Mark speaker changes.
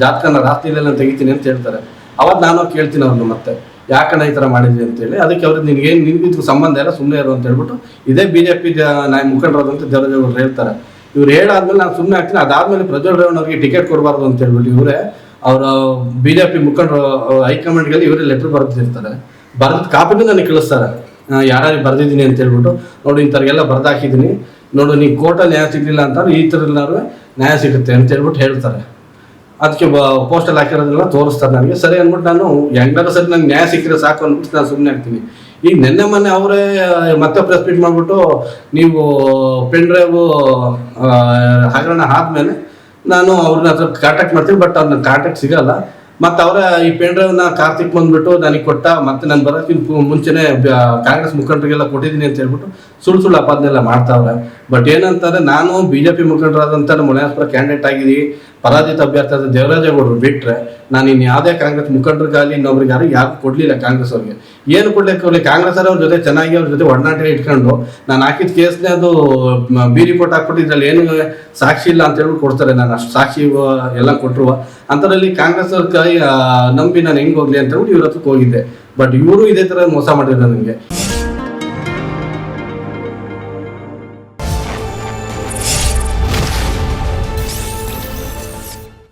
Speaker 1: ಜಾತಕನ ರಾತ್ರಿಲೆಲ್ಲ ತೆಗಿತೀನಿ ಅಂತ ಹೇಳ್ತಾರೆ. ಅವಾಗ ನಾನು ಕೇಳ್ತೀನಿ ಅವ್ರನ್ನ ಮತ್ತೆ, ಯಾಕಣ್ಣ ಈ ಥರ ಮಾಡಿದ್ವಿ ಅಂತೇಳಿ ಅದಕ್ಕೆ ಅವ್ರಿಗೆ ನಿನ್ಗೇನು ನಿನ್ಗಿದ್ಕು ಸಂಬಂಧ ಇಲ್ಲ ಸುಮ್ಮನೆ ಇರು ಅಂತ ಹೇಳ್ಬಿಟ್ಟು ಇದೇ ಬಿ ಜೆ ಪಿ ನಾಯಿ ಮುಖಂಡರಾದಂಥ ದೇವರಾಜ್ ಹೇಳ್ತಾರೆ. ಇವ್ರು ಹೇಳಾದ್ಮೇಲೆ ನಾನು ಸುಮ್ಮನೆ ಆಗ್ತೀನಿ. ಅದಾದ್ಮೇಲೆ ಪ್ರಜ್ವಲ್ ರೇವಣ್ಣ ಟಿಕೆಟ್ ಕೊಡಬಾರ್ದು ಅಂತ ಹೇಳ್ಬಿಟ್ಟು ಇವರೇ, ಅವರ ಬಿ ಜೆ ಪಿ ಮುಖಂಡರು ಹೈಕಮಾಂಡ್ಗೆ ಇವರೇ ಲೆಟ್ರ್ ಬರೆದಿರ್ತಾರೆ. ಬರೆದ ಕಾಪಿನೂ ನನಗೆ ಕಳಿಸ್ತಾರೆ. ಯಾರು ಬರೆದಿದ್ದೀನಿ ಅಂತ ಹೇಳ್ಬಿಟ್ಟು, ನೋಡಿ ಇಂಥವ್ರಿಗೆಲ್ಲ ಬರ್ದಾಕಿದ್ದೀನಿ. ನೋಡು, ನೀ ಕೋರ್ಟಲ್ಲಿ ನ್ಯಾಯ ಸಿಗಲಿಲ್ಲ ಅಂತಾರೆ ಈ ಥರ ನ್ಯಾಯ ಸಿಗುತ್ತೆ ಅಂತ ಹೇಳ್ಬಿಟ್ಟು ಹೇಳ್ತಾರೆ. ಅದಕ್ಕೆ ಪೋಸ್ಟಲ್ಲಿ ಹಾಕಿರೋದೆಲ್ಲ ತೋರಿಸ್ತಾರೆ ನನಗೆ ಸರಿ ಅಂದ್ಬಿಟ್ಟು ನಾನು ಹೆಂಗಾರ ಸರಿ ನನಗೆ ನ್ಯಾಯ ಸಿಕ್ಕಿದ್ರೆ ಸಾಕು ಅಂದ್ಬಿಟ್ಟು ನಾನು ಸುಮ್ಮನೆ ಆಗ್ತೀನಿ ಈಗ ನಿನ್ನೆ ಮೊನ್ನೆ ಅವರೇ ಮತ್ತೆ ಪ್ರೆಸ್ ಮೀಟ್ ಮಾಡಿಬಿಟ್ಟು ನೀವು ಪೆನ್ ಡ್ರೈವ್ ಹಗರಣ ಆದ್ಮೇಲೆ ನಾನು ಅವ್ರನ್ನ ಹತ್ರ ಕಾಂಟ್ಯಾಕ್ಟ್ ಮಾಡ್ತೀನಿ ಬಟ್ ಅವ್ರನ್ನ ಕಾಂಟ್ಯಾಕ್ಟ್ ಸಿಗಲ್ಲ. ಮತ್ತೆ ಅವರ ಈ ಪೆನ್ ಕಾರ್ತಿಕ್ ಬಂದ್ಬಿಟ್ಟು ನನಗೆ ಕೊಟ್ಟ, ಮತ್ತೆ ನಾನು ಬರೋಕ್ಕಿಂತ ಮುಂಚೆನೆ ಬ- ಕಾಂಗ್ರೆಸ್ ಮುಖಂಡರಿಗೆಲ್ಲ ಕೊಟ್ಟಿದ್ದೀನಿ ಅಂತ ಹೇಳ್ಬಿಟ್ಟು ಸುಳ್ಳು ಸುಳ್ಳು ಅಪಾದನೆಲ್ಲ ಮಾಡ್ತಾವ್ರೆ. ಬಟ್ ಏನಂತಾರೆ ನಾನು ಬಿಜೆಪಿ ಮುಖಂಡರಾದಂಥ ನಮ್ಮ ಮುನಿಯಾಸ್ಪುರ ಕ್ಯಾಂಡಿಡೇಟ್ ಆಗಿದ್ದೀವಿ ಪರಾಜಿತ ಅಭ್ಯರ್ಥಿ ಆದ ದೇವರಾಜೇಗೌಡರು ಬಿಟ್ಟರೆ ನಾನು ಇನ್ನು ಯಾವುದೇ ಕಾಂಗ್ರೆಸ್ ಮುಖಂಡರಿಗಾಗಲಿ ಇನ್ನೊಬ್ರಿಗೆ ಯಾರು ಕೊಡಲಿಲ್ಲ ಕಾಂಗ್ರೆಸ್ ಅವ್ರಿಗೆ. ಏನು ಕೊಡ್ಲಿಕ್ಕೆ ಅವ್ರಿಗೆ? ಕಾಂಗ್ರೆಸ್ ಅವ್ರ ಜೊತೆ ಚೆನ್ನಾಗಿ ಅವ್ರ ಜೊತೆ ಒಡನಾಟ ಇಟ್ಕೊಂಡು ನಾನು ಹಾಕಿದ ಕೇಸ್ನೇ ಅದು ಬಿ ರಿಪೋರ್ಟ್ ಹಾಕ್ಬಿಟ್ಟು ಏನು ಸಾಕ್ಷಿ ಇಲ್ಲ ಅಂತ ಹೇಳ್ಬಿಟ್ಟು ಕೊಡ್ತಾರೆ. ನಾನು ಅಷ್ಟು ಸಾಕ್ಷಿ ಎಲ್ಲ ಕೊಟ್ಟರು ಅಂಥದ್ರಲ್ಲಿ ಕಾಂಗ್ರೆಸ್ ಅವ್ರ ನಂಬಿ ನಾನು ಹೆಂಗ್ ಹೋಗ್ಲಿ ಅಂತ ಇವ್ರ ಹತ್ರಕ್ಕೆ ಹೋಗಿದ್ದೆ. ಬಟ್ ಇವರು ಇದೇ ತರ ಮೋಸ ಮಾಡಿದ್ರು ನನಗೆ.